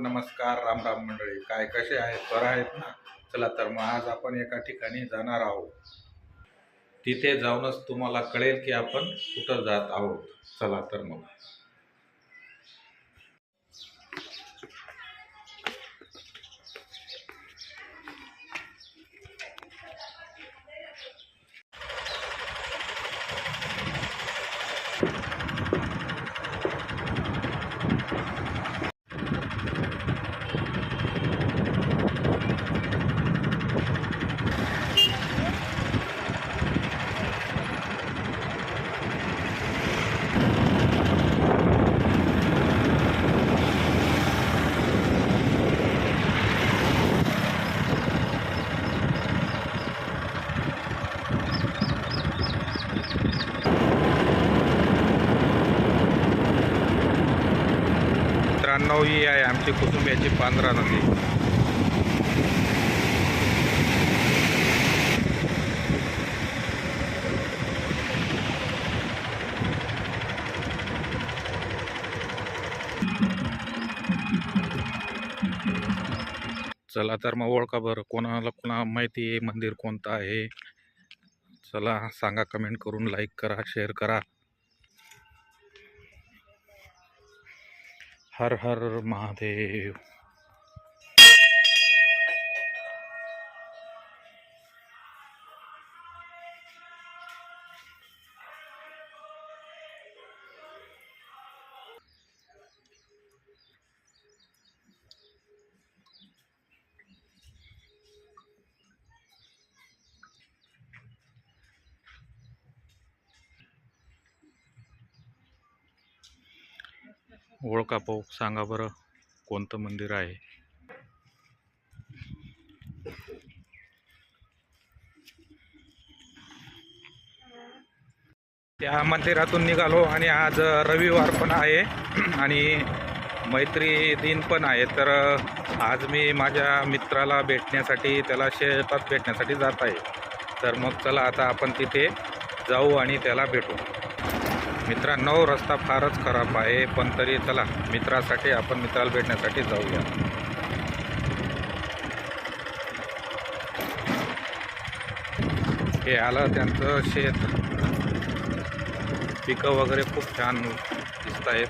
नमस्कार राम राम मंडळी. काय कसे आहेत? बरं आहेत ना? चला तर मग आज आपण एका ठिकाणी जाणार आहोत. तिथे जाऊनच तुम्हाला कळेल की आपण कुठं जात आहोत. चला तर मग. नाव ही आहे आमची कुटुंबियाची पांढरा नदी. चला तर मग ओळखा बरं कोणाला कोणा माहिती आहे मंदिर कोणतं आहे. चला सांगा कमेंट करून लाईक करा शेअर करा. हर हर महादेव। ओळखा पाहू सांगा बरं कोणतं मंदिर आहे? त्या मंदिरातून निघालो आणि आज रविवार पण आहे आणि मैत्री दिन पण आहे. तर आज मी माझ्या मित्राला भेटण्यासाठी त्याला शेतात भेटण्यासाठी जात आहे. तर मग चला आता आपण तिथे जाऊ आणि त्याला भेटू. मित्रांनो रस्ता फारच खराब आहे पण तरी चला मित्रासाठी आपण मित्राला भेटण्यासाठी जाऊया. हे आलं त्यांचं शेत. पिकं वगैरे खूप छान दिसत आहेत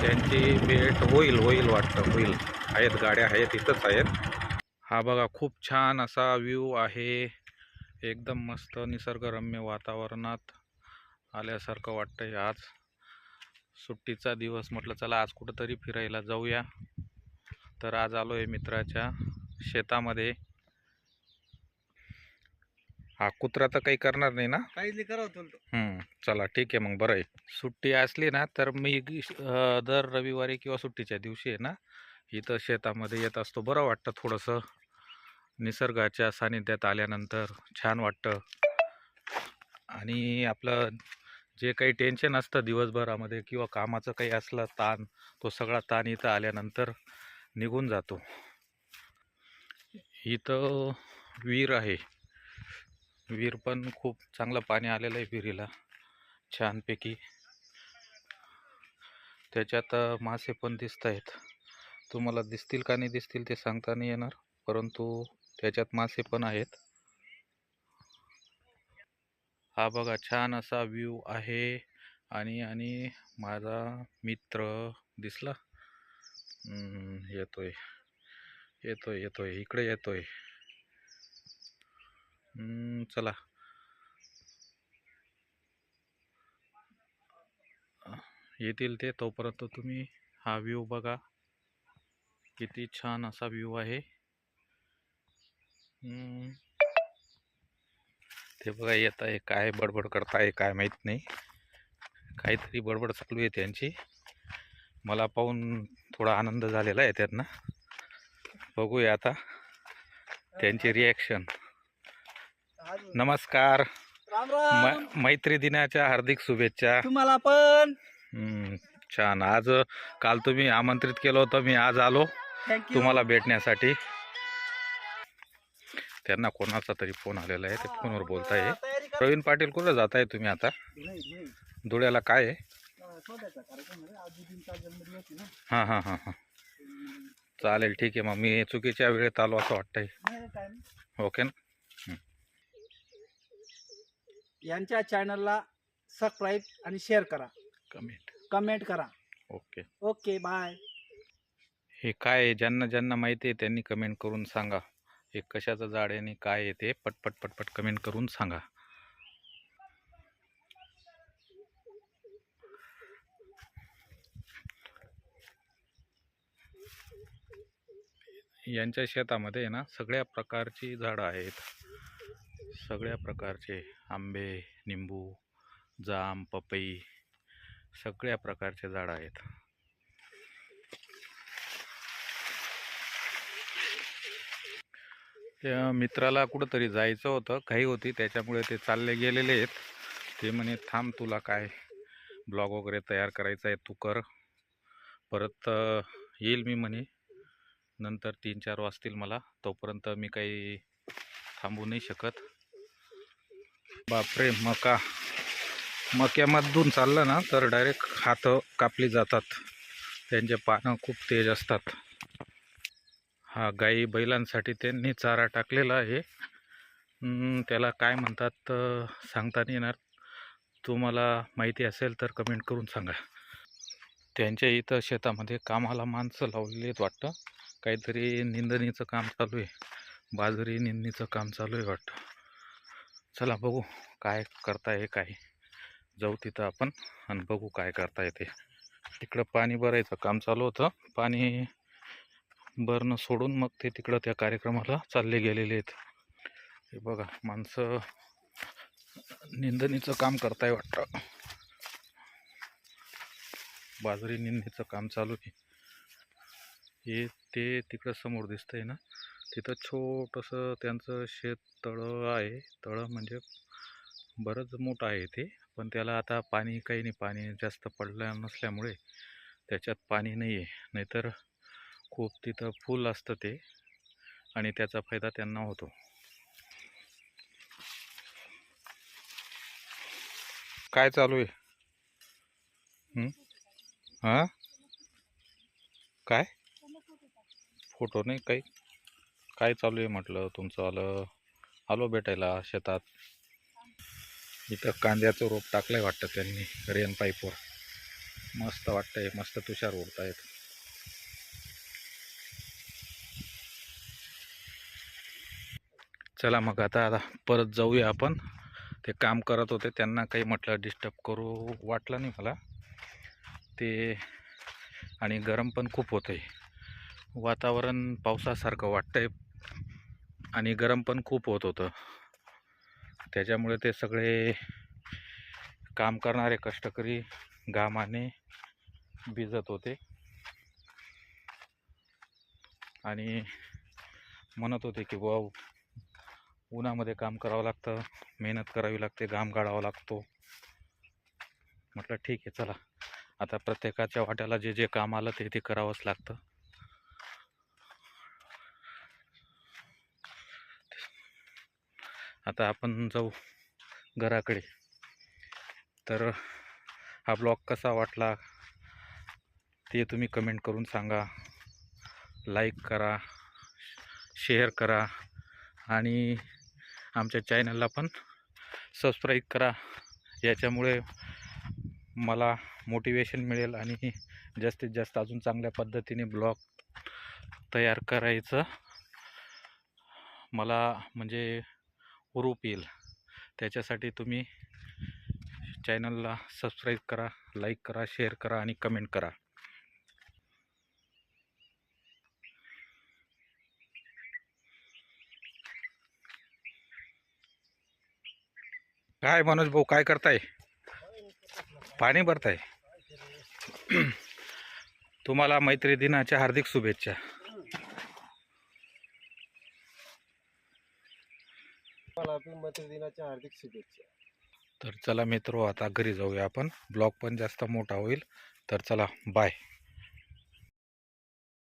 त्यांची भेट होईल होईल वाटतं होईल. आहेत गाड्या आहेत इथंच आहेत. हा बघा खूप छान असा व्ह्यू आहे. एकदम मस्त निसर्गरम्य वातावरणात आल्यासारखं वाटतंय आज. सुट्टीचा दिवस म्हटलं चला आज कुठंतरी फिरायला जाऊया. तर आज आलो आहे मित्राच्या शेतामध्ये. हा कुत्रा तर काही करणार नाही ना? करावं हम्म, चला ठीक आहे मग बरं आहे. सुट्टी असली ना तर मी दर रविवारी किंवा सुट्टीच्या दिवशी आहे ना इथं शेतामध्ये येत असतो. बरं वाटतं थोडंसं. निसर्गाच्या सानिध्यात आल्यानंतर छान वाटतं. आणि आपलं जे काही टेन्शन असतं दिवसभरामध्ये किंवा कामाचं काही असलं ताण तो सगळा ताण इथं आल्यानंतर निघून जातो. इथं विहीर आहे. विहीर पण खूप चांगलं पाणी आलेलं आहे विहिरीला. छानपैकी. त्याच्यात मासे पण दिसत आहेत तुम्हाला दिसतील का नाही दिसतील ते सांगता नाही येणार. परंतु त्याच्यात मासे पण आहेत. हा बघा छान असा व्ह्यू आहे. आणि आणि माझा मित्र दिसला? येतोय. येतोय येतोय. इकडे येतोय. चला. येतील ते तोपर्यंत तुम्ही हा व्ह्यू बघा. किती छान असा व्ह्यू आहे. ते बघा येत आहे काय बडबड करताय काय माहीत नाही. काहीतरी बडबड चालू आहे त्यांची. मला पाहून थोडा आनंद झालेला आहे त्यांना. बघूया आता त्यांची रिॲक्शन नमस्कार. मैत्री दिनाच्या हार्दिक शुभेच्छा. तुम्हाला पण. छान. आज काल तुम्ही आमंत्रित केलं होतं मी आज आलो. तुम्हाला भेटण्यासाठी. त्यांना कोणाचा तरी फोन आलेला आहे ते फोनवर बोलताय. प्रवीण पाटील कुठं जात आहे तुम्ही आता? धुळ्याला काय आहे? हां हां हां हां चालेल ठीक आहे. मग मी चुकीच्या वेळेत आलो असं वाटतंय. ओके ना? यांच्या चॅनलला सबस्क्राईब आणि शेअर करा. कमेंट. कमेंट करा. ओके. Okay bye. हे काय ज्यांना ज्यांना माहिती आहे त्यांनी कमेंट करून सांगा. हे कशाचं झाड आहे आणि काय आहे ते पटपट पटपट कमेंट करून सांगा. यांच्या शेतामध्ये ना सगळ्या प्रकारची झाडं आहेत. सगळ्या प्रकारचे आंबे निंबू जाम पपई सगळ्या प्रकारचे झाडं आहेत. त्या मित्राला कुठंतरी जायचं होतं काही होती त्याच्यामुळे ते चालले गेलेले आहेत. ते म्हणे थांब तुला काय ब्लॉग वगैरे तयार करायचा आहे तू कर. परत येईल मी म्हणे नंतर तीन चार वाजतील मला तोपर्यंत मी काही थांबू नाही शकत. बापरे मका मक्यामधून चाललं ना तर डायरेक्ट हात कापली जातात. त्यांचे पानं खूप तेज असतात. हा गाई बैलांसाठी त्यांनी चारा टाकलेला आहे. त्याला काय म्हणतात सांगता नाही येणार. तुम्हाला माहिती असेल तर कमेंट करून सांगा. त्यांच्या इथं शेतामध्ये कामाला माणसं लावलेली आहेत वाटतं. काहीतरी निंदणीचं काम चालू आहे. बाजरी निंदणीचं काम चालू आहे वाटतं. चला बघू काय करता हे काय जाऊ तिथं आपण आणि बघू काय करता येते. तिकडं पाणी भरायचं काम चालू होतं. पाणी बरणं सोडून मग ते तिकडं त्या कार्यक्रमाला चालले गेलेले आहेत. हे बघा माणसं निंदणीचं काम करताय वाटतं. बाजरी निंदणीचं काम चालू आहे. हे ते तिकडं समोर दिसतंय ना? तिथं छोटंसं त्यांचं शेत तळं आहे. तळं म्हणजे बरंच मोठं आहे ते. पण त्याला आता पाणी काही नाही पाणी जास्त पडलं नसल्यामुळे त्याच्यात पाणी नाही आहे नाहीतर खूप तिथं फुल असतं ते आणि त्याचा फायदा त्यांना होतो. काय चालू आहे? हां? काय? फोटो नाही काही? काय चालू आहे म्हटलं तुमचं आलं? आलो भेटायला शेतात. इथं कांद्याचं रोप टाकलंय वाटतं त्यांनी रेन पाईपवर. मस्त वाटतंय मस्त तुषार उडतायत. चला मग आता आता परत जाऊया आपण. ते काम करत होते त्यांना काही म्हटलं डिस्टर्ब करू वाटलं नाही मला. ते आणि गरम पण खूप होतं आहे वातावरण पावसासारखं वाटतंय आणि गरम पण खूप होत होतं. त्याच्यामुळे ते सगळे काम करणारे कष्टकरी घामाने भिजत होते. आणि म्हणत होते की बुवा उन्हामध्ये काम करावं लागतं मेहनत करावी लागते घाम गाळावा लागतो. म्हटलं ठीक आहे चला. आता प्रत्येकाच्या वाट्याला जे जे काम आलं ते ते करावंच लागतं. आता आपण जाऊ घराकडे. तर हा ब्लॉग कसा वाटला ते तुम्ही कमेंट करून सांगा. लाईक करा शेअर करा आणि आमच्या चॅनलला पण सबस्क्राईब करा. याच्यामुळे मला मोटिवेशन मिळेल आणि जास्तीत जास्त अजून चांगल्या पद्धतीने ब्लॉग तयार करायचं मला म्हणजे उरूप येईल. त्याच्यासाठी तुम्ही चॅनलला सबस्क्राईब करा लाईक करा शेअर करा आणि कमेंट करा. काय मनोज भाऊ काय करताय? पाणी भरताय? तुम्हाला मैत्री दिनाच्या हार्दिक शुभेच्छा. मैत्री दिनाच्या हार्दिक शुभेच्छा. तर चला मित्र आता घरी जाऊया आपण. ब्लॉग पण जास्त मोठा होईल. तर चला बाय